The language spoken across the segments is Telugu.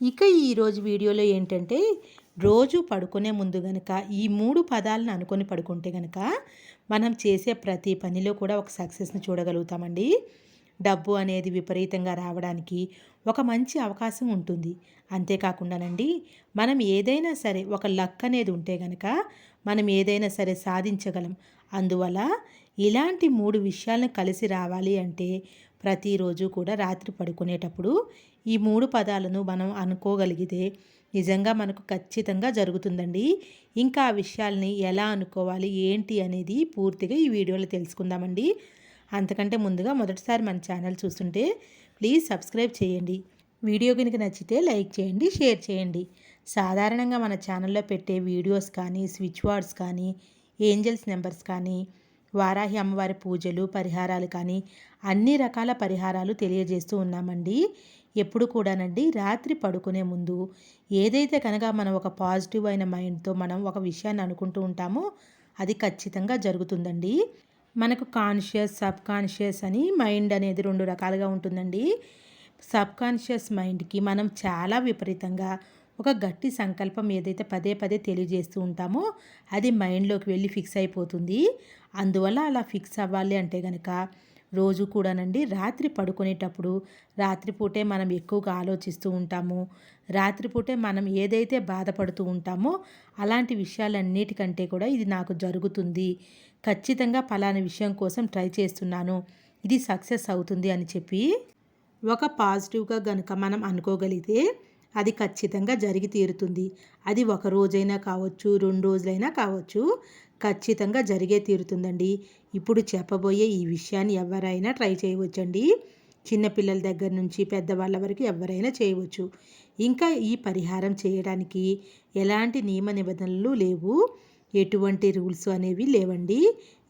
ఇక ఈరోజు వీడియోలో ఏంటంటే రోజు పడుకునే ముందు గనక ఈ మూడు పదాలను అనుకొని పడుకుంటే గనక మనం చేసే ప్రతి పనిలో కూడా ఒక సక్సెస్ని చూడగలుగుతామండి. డబ్బు అనేది విపరీతంగా రావడానికి ఒక మంచి అవకాశం ఉంటుంది. అంతేకాకుండానండి మనం ఏదైనా సరే ఒక లక్ అనేది ఉంటే గనక మనం ఏదైనా సరే సాధించగలం. అందువల్ల ఇలాంటి మూడు విషయాలను కలిసి రావాలి అంటే ప్రతిరోజు కూడా రాత్రి పడుకునేటప్పుడు ఈ మూడు పదాలను మనం అనుకోగలిగితే నిజంగా మనకు ఖచ్చితంగా జరుగుతుందండి. ఇంకా ఆ విషయాల్ని ఎలా అనుకోవాలి ఏంటి అనేది పూర్తిగా ఈ వీడియోలో తెలుసుకుందామండి. అంతకంటే ముందుగా మొదటిసారి మన ఛానల్ చూస్తుంటే ప్లీజ్ సబ్స్క్రైబ్ చేయండి. వీడియో కనుక నచ్చితే లైక్ చేయండి షేర్ చేయండి. సాధారణంగా మన ఛానల్లో పెట్టే వీడియోస్ కానీ స్విచ్ వర్డ్స్ కానీ ఏంజల్స్ నెంబర్స్ కానీ వారాహి అమ్మవారి పూజలు పరిహారాలు కానీ అన్ని రకాల పరిహారాలు తెలియజేస్తూ ఉన్నామండి. ఎప్పుడు కూడానండి రాత్రి పడుకునే ముందు ఏదైతే కనుక మనం ఒక పాజిటివ్ అయిన మైండ్తో మనం ఒక విషయాన్ని అనుకుంటూ ఉంటామో అది ఖచ్చితంగా జరుగుతుందండి. మనకు కాన్షియస్ సబ్ కాన్షియస్ అని మైండ్ అనేది రెండు రకాలుగా ఉంటుందండి. సబ్ కాన్షియస్ మైండ్కి మనం చాలా విపరీతంగా ఒక గట్టి సంకల్పం ఏదైతే పదే పదే తెలియజేస్తూ ఉంటామో అది మైండ్లోకి వెళ్ళి ఫిక్స్ అయిపోతుంది. అందువల్ల అలా ఫిక్స్ అవ్వాలి అంటే కనుక రోజు కూడానండి రాత్రి పడుకునేటప్పుడు రాత్రిపూటే మనం ఎక్కువగా ఆలోచిస్తూ ఉంటాము. రాత్రిపూటే మనం ఏదైతే బాధపడుతూ ఉంటామో అలాంటి విషయాలన్నిటికంటే కూడా ఇది నాకు జరుగుతుంది. ఖచ్చితంగా ఫలాని విషయం కోసం ట్రై చేస్తున్నాను. ఇది సక్సెస్ అవుతుంది అని చెప్పి ఒక పాజిటివ్గా గనుక మనం అనుకోగలిగితే అది ఖచ్చితంగా జరిగి తీరుతుంది. అది ఒక రోజైనా కావచ్చు రెండు రోజులైనా కావచ్చు ఖచ్చితంగా జరిగే తీరుతుందండి. ఇప్పుడు చెప్పబోయే ఈ విషయాన్ని ఎవరైనా ట్రై చేయవచ్చండి. చిన్నపిల్లల దగ్గర నుంచి పెద్దవాళ్ళ వరకు ఎవరైనా చేయవచ్చు. ఇంకా ఈ పరిహారం చేయడానికి ఎలాంటి నియమ నిబంధనలు లేవు. ఎటువంటి రూల్స్ అనేవి లేవండి.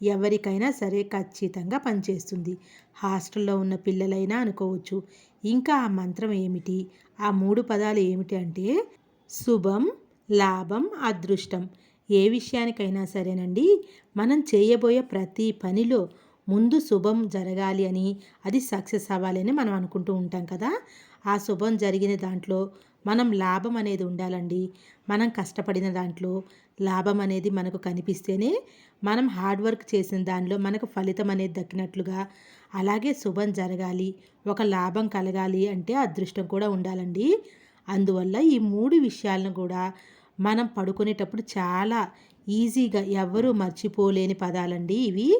ఎవరికైనా సరే ఖచ్చితంగా పనిచేస్తుంది. హాస్టల్లో ఉన్న పిల్లలైనా అనుకోవచ్చు. ఇంకా ఆ మంత్రం ఏమిటి? ఆ మూడు పదాలు ఏమిటి అంటే శుభం లాభం అదృష్టం. ఏ విషయానికైనా సరేనండి. మనం చేయబోయే ప్రతి పనిలో ముందు శుభం జరగాలి అని అది సక్సెస్ అవ్వాలి అని మనం అనుకుంటూ ఉంటాం కదా. ఆ శుభం జరిగిన దాంట్లో మనం లాభం అనేది ఉండాలండి. మనం కష్టపడిన దాంట్లో లాభం అనేది మనకు కనిపిస్తేనే మనం హార్డ్ వర్క్ చేసిన దానిలో మనకు ఫలితం అనేది దక్కినట్లుగా అలాగే శుభం జరగాలి ఒక లాభం కలగాలి అంటే అదృష్టం కూడా ఉండాలండి. అందువల్ల ఈ మూడు విషయాలను కూడా మనం పడుకునేటప్పుడు చాలా ఈజీగా ఎవరూ మర్చిపోలేని పదాలండి ఇవి.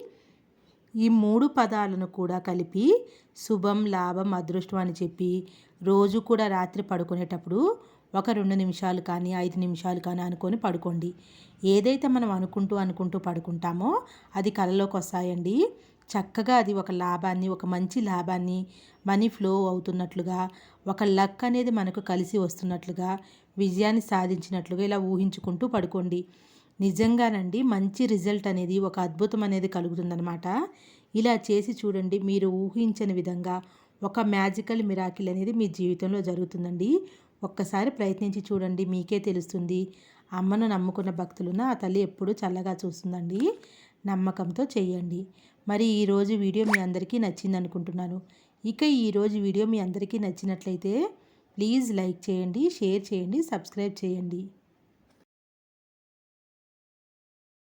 ఈ మూడు పదాలను కూడా కలిపి శుభం లాభం అదృష్టం అని చెప్పి రోజు కూడా రాత్రి పడుకునేటప్పుడు ఒక రెండు నిమిషాలు కానీ ఐదు నిమిషాలు కానీ అనుకొని పడుకోండి. ఏదైతే మనం అనుకుంటూ అనుకుంటూ పడుకుంటామో అది కలలోకి వస్తాయండి. చక్కగా అది ఒక లాభాన్ని ఒక మంచి లాభాన్ని మనీ ఫ్లో అవుతున్నట్లుగా ఒక లక్ అనేది మనకు కలిసి వస్తున్నట్లుగా విజయాన్ని సాధించినట్లుగా ఇలా ఊహించుకుంటూ పడుకోండి. నిజంగానండి మంచి రిజల్ట్ అనేది ఒక అద్భుతం అనేది కలుగుతుందనమాట ఇలా చేసి చూడండి మీరు ఊహించని విధంగా ఒక మ్యాజికల్ మిరాకిల్ అనేది మీ జీవితంలో జరుగుతుందండి. ఒక్కసారి ప్రయత్నించి చూడండి మీకే తెలుస్తుంది. అమ్మను నమ్ముకున్న భక్తులున్న ఆ తల్లి ఎప్పుడూ చల్లగా చూస్తుందండి. నమ్మకంతో చేయండి మరి ఈరోజు వీడియో మీ అందరికీ నచ్చింది అనుకుంటున్నాను ఇక ఈరోజు వీడియో మీ అందరికీ నచ్చినట్లయితే ప్లీజ్ లైక్ చేయండి షేర్ చేయండి సబ్స్క్రైబ్ చేయండి.